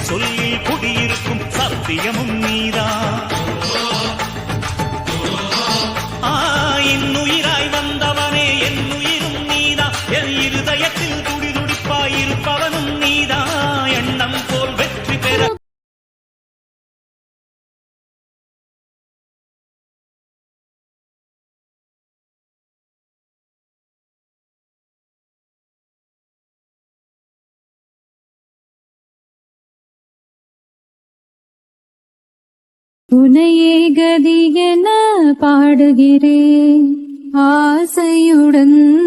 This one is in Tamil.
சொல்லில் குடியிருக்கும் சத்தியமும் உனையே கதி என பாடுகிறேன். ஆசையுடன்